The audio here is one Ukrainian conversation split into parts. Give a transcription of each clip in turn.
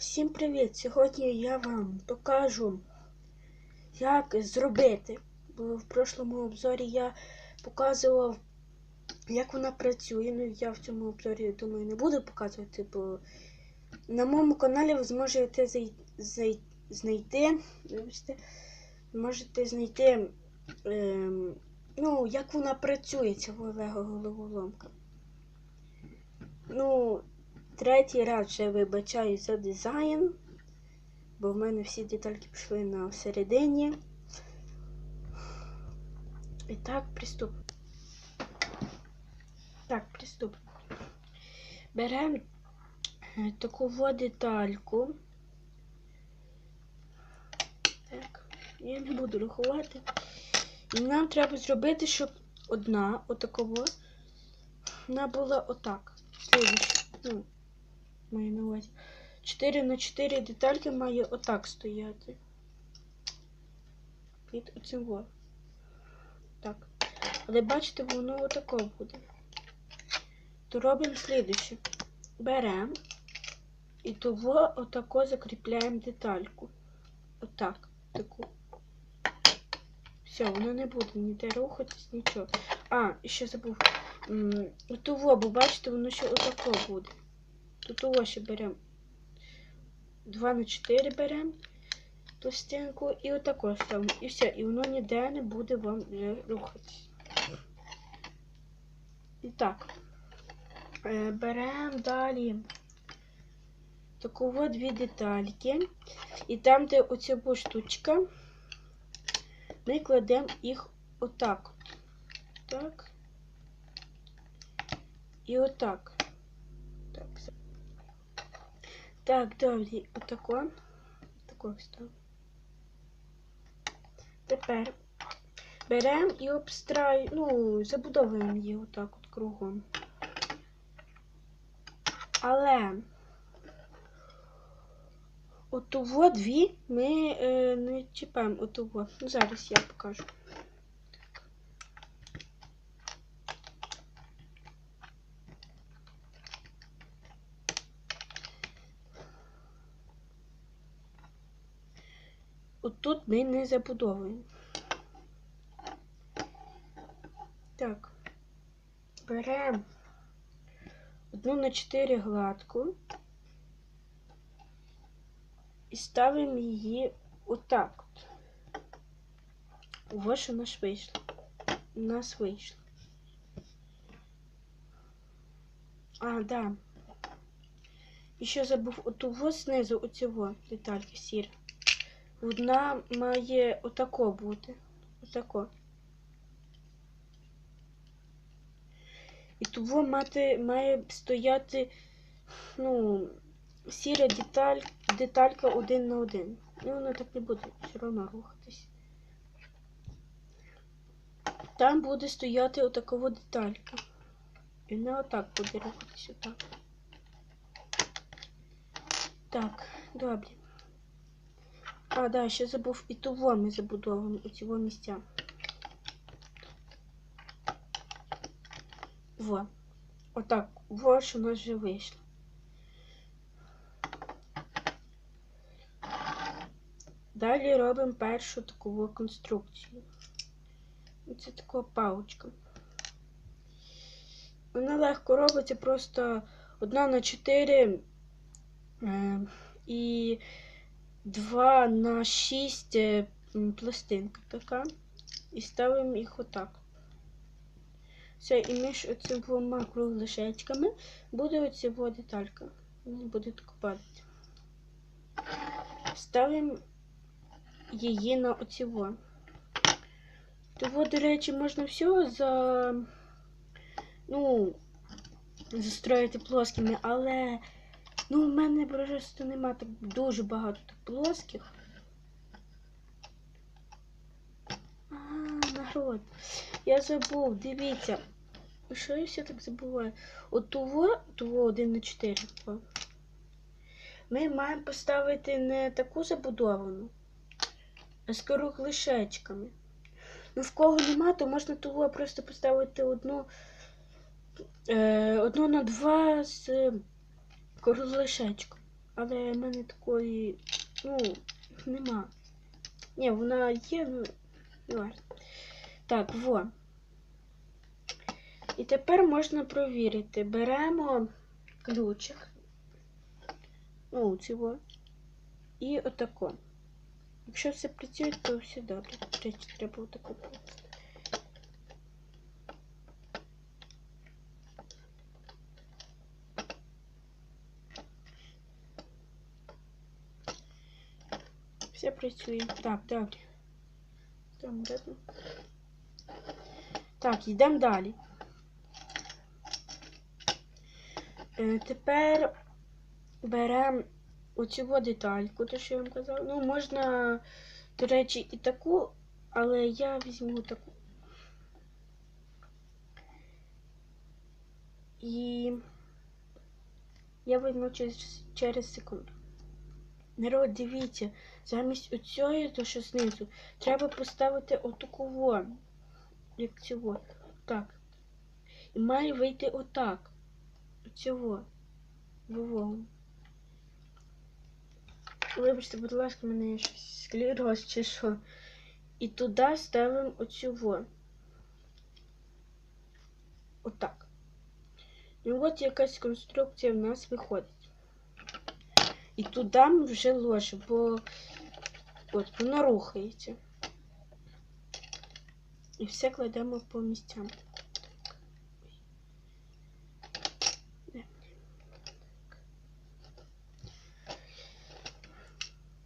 Всім привіт! Сьогодні я вам покажу, як зробити. Бо в прошлому обзорі я показував, як вона працює. Ну, я в цьому обзорі, думаю, не буду показувати, бо на моєму каналі ви зможете зай... Зай... знайти. вибачте, Можете знайти, ем, ну, як вона працює, ця Лего головоломка. Ну, Третій раз вже вибачаю за дизайн, бо в мене всі детальки пішли на середині. І так, приступ. Так, приступ. Беремо е, таку во детальку. Так, я не буду рахувати. І нам треба зробити, щоб одна отакова, вона була отак. Слідуюча. Ну, маю на увазі. 4 на 4 детальки має отак стояти. Під оцим. Так. Але бачите, воно отако буде. То робимо слідуще. Беремо і того отако закріпляємо детальку. Отак. Таку. Все, воно не буде ніде рухатись, нічого. А, ще забув. Того, бо бачите, воно ще отако буде. Тут ось ще беремо 2 на 4 беремо пластинку і отако ставимо. І все, і воно ніде не буде вам рухатись. І так, е, беремо далі таку от дві детальки. І там, де оця штучка, ми кладемо їх отак. Так. І отак. Так, так, далі отако. Тако став. Тепер беремо і обстраємо, ну, забудовуємо її отак от кругом. Але оту дві ми е, не чіпаємо оту. Ну, зараз я покажу. Отут ми не забудовуємо. Так, беремо одну на 4 гладку і ставимо її отак от. Ось у нас вийшло. У нас вийшло. А, да. І ще забув оту знизу оцього детальки сіра. Одна має отако бути. Отако. І того мати має стояти, ну, сіра деталь, деталька один на один. І воно так не буде все одно рухатись. Там буде стояти отакова деталька. І не отак буде рухатись отак. Так, добре. А, да, ще забув і того ми забудовуємо у цього місця. Во. Отак, во, що у нас вже вийшло. Далі робимо першу таку конструкцію. Це така паличка. Вона легко робиться просто одна на 4 е, і 2 на 6 е, пластинка така. І ставимо їх отак. Все, і між оцими двома круглишечками буде оця деталька. Вона буде так падати. Ставимо її на оціво. Того, до речі, можна все за, ну, застроїти плоскими, але Ну, в мене просто нема так дуже багато плоских. А, народ. Я забув, дивіться. Що я все так забуваю? От того, того 1 на 4. Ми маємо поставити не таку забудовану, а з круглишечками. Ну, в кого нема, то можна того просто поставити одну, е, одну на два з круглишечком. але в мене такої, ну, нема. Ні, вона є, ну. Так, во. І тепер можна провірити. Беремо ключик. Ну, цього. І отако. Якщо все працює, то все добре. Треба отако просто. Все працює. Так, добре. Там видно. Так, йдемо далі. Е, тепер беремо оцю детальку, то що я вам казала. Ну, можна, до речі, і таку, але я візьму таку. І я візьму через, через секунду. Народ, дивіться, замість оцієї, то що знизу, треба поставити отаку во, як цього. Так. І має вийти отак. Оцього. Вовому. Вибачте, будь ласка, мене щось склероз чи що. І туди ставимо оцю. Отак. І от якась конструкція в нас виходить. І туди ми вже ложимо, бо от воно рухається. І все кладемо по місцям.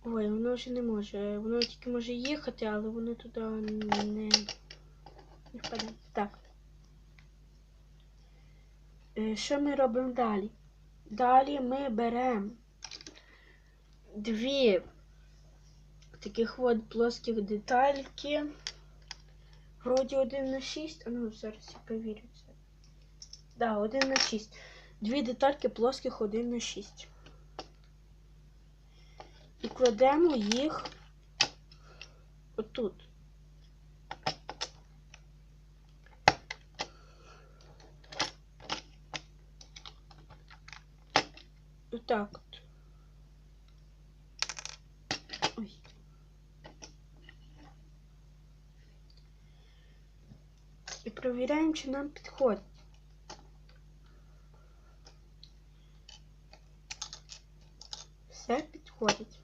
Ой, воно вже не може. Воно тільки може їхати, але воно туди не, не впаде. Так. Е, Що ми робимо далі? Далі ми беремо дві таких от плоских детальки. Вроді 1 на 6. А ну зараз я перевірю це. Да, 1 на 6. Дві детальки плоских 1 на 6. І кладемо їх отут. Отак от. Ой. І провіряємо, чи нам підходить. Все підходить.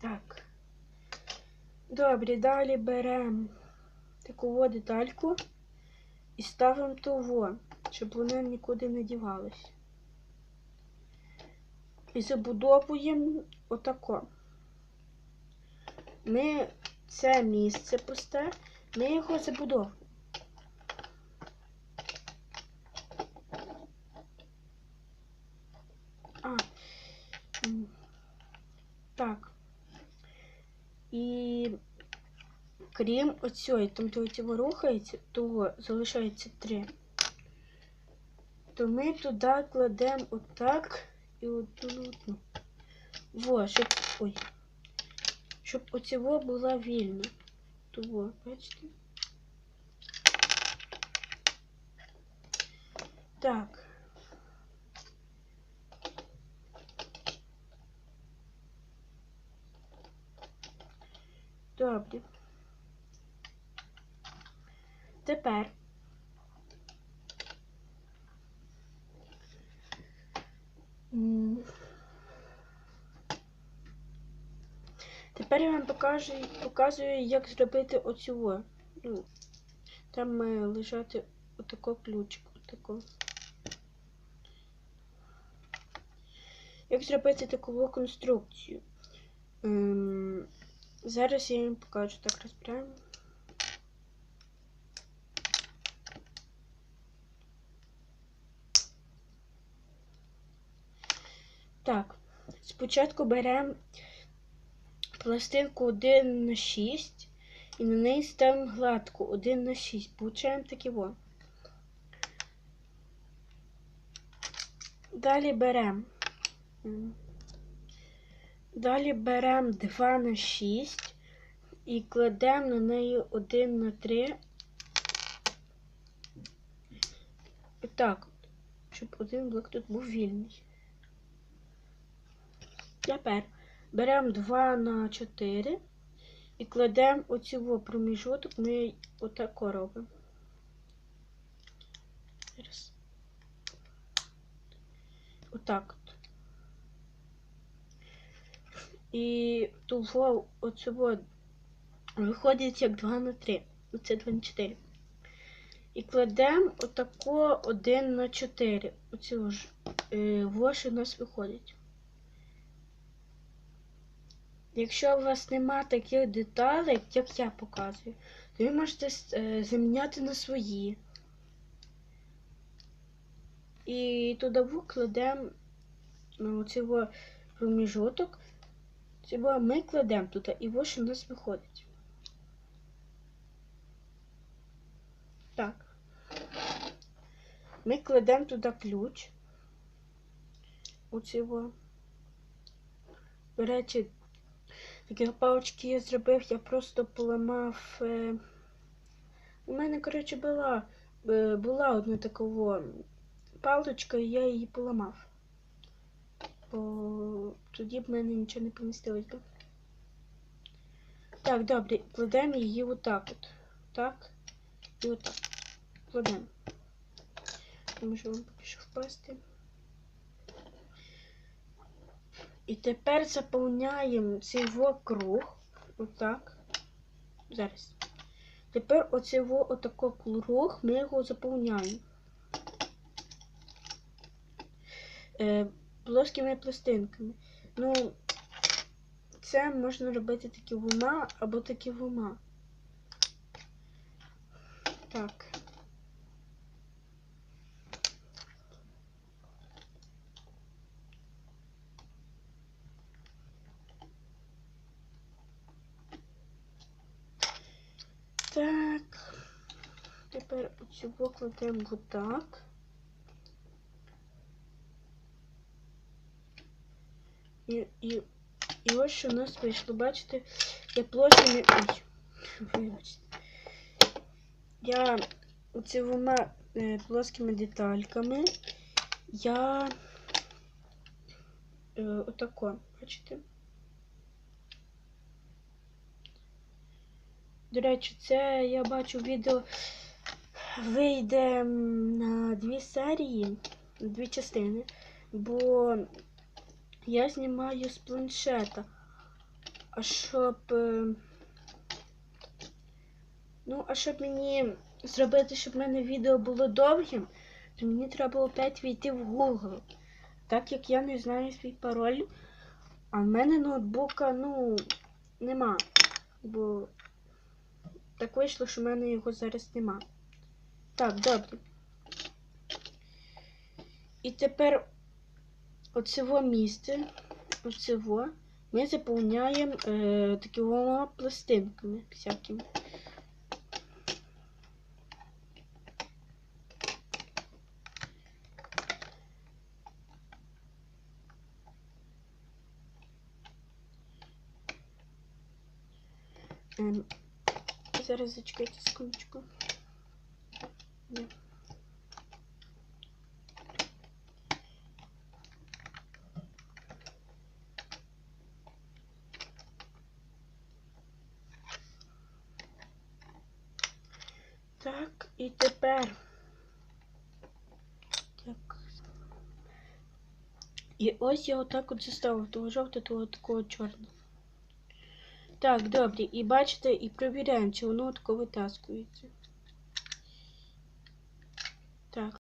Так. Добре, далі беремо таку детальку і ставимо того, щоб вона нікуди не дівалась. І забудовуємо отако. Ми це місце пусте, ми його забудовуємо. А, так. І крім оцього, там де цього рухається, то залишається три. То ми туди кладемо отак одну. Во, щоб. Ой. Щоб оцього була вільна. Того, бачите? Так. Добре. Тепер Я вам покажу, показую, як зробити оцього. Ну, там має лежати отако ключик. Отако. Як зробити таку конструкцію? Ем, зараз я їм покажу. Так, розбираємо. Так, спочатку беремо пластинку 1 на 6 і на неї ставимо гладку 1 на 6. Получаємо такі во. Далі беремо. Далі беремо 2 на 6 і кладемо на неї 1 на 3. І так, щоб один блок тут був вільний. Тепер беремо 2 на 4 і кладемо оцю проміжуток, ми отако робимо. Отак от. І того оцього виходить як 2 на 3. Оце 2 на 4. І кладемо отако 1 на 4. Оцю ж е, вош у нас виходить. Якщо у вас нема таких деталей, як я показую, то ви можете е, заміняти на свої. І туди кладемо на цього проміжуток. Цього ми кладемо туди, і ось у нас виходить. Так. Ми кладемо туди ключ. У цього. До речі, такі палочки я зробив, я просто поламав. Е... У мене, коротше, була е, була одна такова паличка, і я її поламав. Бо тоді б мене нічого не помістилось би. Так, добре, кладемо її отак от. Так. І отак. Кладемо. Не можу вам поки що впасти. І тепер заповняємо цей круг. Отак. Зараз. Тепер оцей отако круг ми його заповняємо. Е, плоскими пластинками. Ну, це можна робити такі вума або такі вума. Так. Так. Тепер оцю кладемо отак. І, і, і ось що у нас вийшло. Бачите, я площами... Ой, вибачте. Я оцими е, плоскими детальками я е, отако, бачите? До речі, це я бачу відео вийде на дві серії, дві частини, бо я знімаю з планшета. А щоб. е, Ну, а щоб мені зробити, щоб в мене відео було довгим, то мені треба опять війти в Google. Так як я не знаю свій пароль, а в мене ноутбука, ну, нема. Бо так вийшло, що в мене його зараз нема. Так, добре. І тепер оцево місце, оцево, ми заповняємо е, такими пластинками всякими. Ем, зараз зачекайте секундочку. Так, і тепер. Так. І ось я отак от заставив того жовтого, того такого чорного. Так, добре, і бачите, і провіряємо, чи воно тако витаскується.